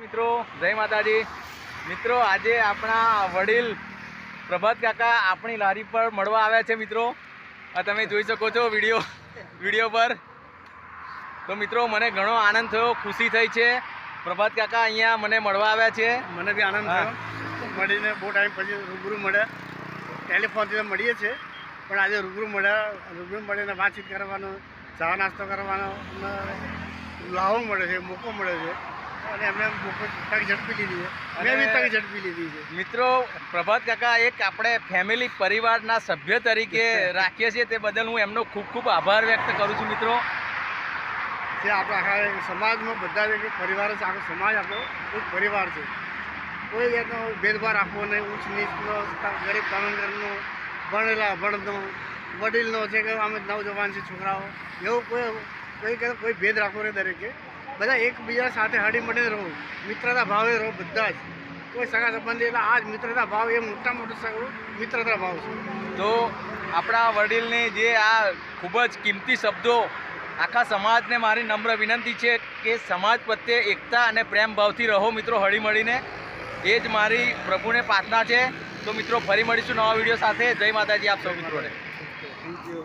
મિત્રો જય માતાજી. મિત્રો આજે આપણા વડીલ પ્રભાત કાકા આપણી લારી પર મળવા આવ્યા છે મિત્રો. આ તમે જોઈ શકો છો વીડિયો વીડિયો પર. તો મિત્રો મને ઘણો આનંદ થયો ખુશી થઈ છે. પ્રભાત કાકા અહીંયા મને મળવા આવ્યા છે. મને બી આનંદ થયો. મળીને બહુ ટાઈમ પછી રૂબરૂ મળ્યા ટેલિફોનથી મળીએ છીએ. પણ આજે રૂબરૂ મળ્યા રૂબરૂ મળીને વાતચીત કરવાનો ચા નાસ્તો કરવાનો લાહો મળે છે મોકો મળે છે. અને એમને તક ઝડપી લીધી છે. મેં બી તક ઝડપી લીધી છે. મિત્રો પ્રભાત કાકા એક આપણે ફેમિલી પરિવારના સભ્ય તરીકે રાખીએ છીએ તે બદલ હું એમનો ખૂબ ખૂબ આભાર વ્યક્ત કરું છું મિત્રો. જે આપણા આખા સમાજમાં બધા એક પરિવાર છે આખો સમાજ આપણો એક પરિવાર છે. કોઈ જાતનો ભેદભાવ રાખવો નહીં. ઉચ્ચ નીચનો ગરીબ કામગરનો ભણેલા અભણનો વડીલનો છે કે અમે નવજવાન છે છોકરાઓ એવું કોઈ કોઈ કોઈ ભેદ રાખવો નહીં દરેકે. બધા એકબીજા સાથે હળી મળીને રહો. મિત્રતા ભાવે રહો બધા જ. કોઈ સગા સંબંધી એટલે આ જ મિત્રતા ભાવ એ મોટા મોટો સગો મિત્રતા ભાવ છે. તો આપણા વડીલને જે આ ખૂબ જ કિંમતી શબ્દો આખા સમાજને મારી નમ્ર વિનંતી છે કે સમાજ પ્રત્યે એકતા અને પ્રેમ ભાવથી રહો મિત્રો હળી મળીને એ જ મારી પ્રભુને પ્રાર્થના છે. તો મિત્રો ફરી મળીશું નવા વીડિયો સાથે. જય માતાજી આપ સૌ મિત્રોને. Thank you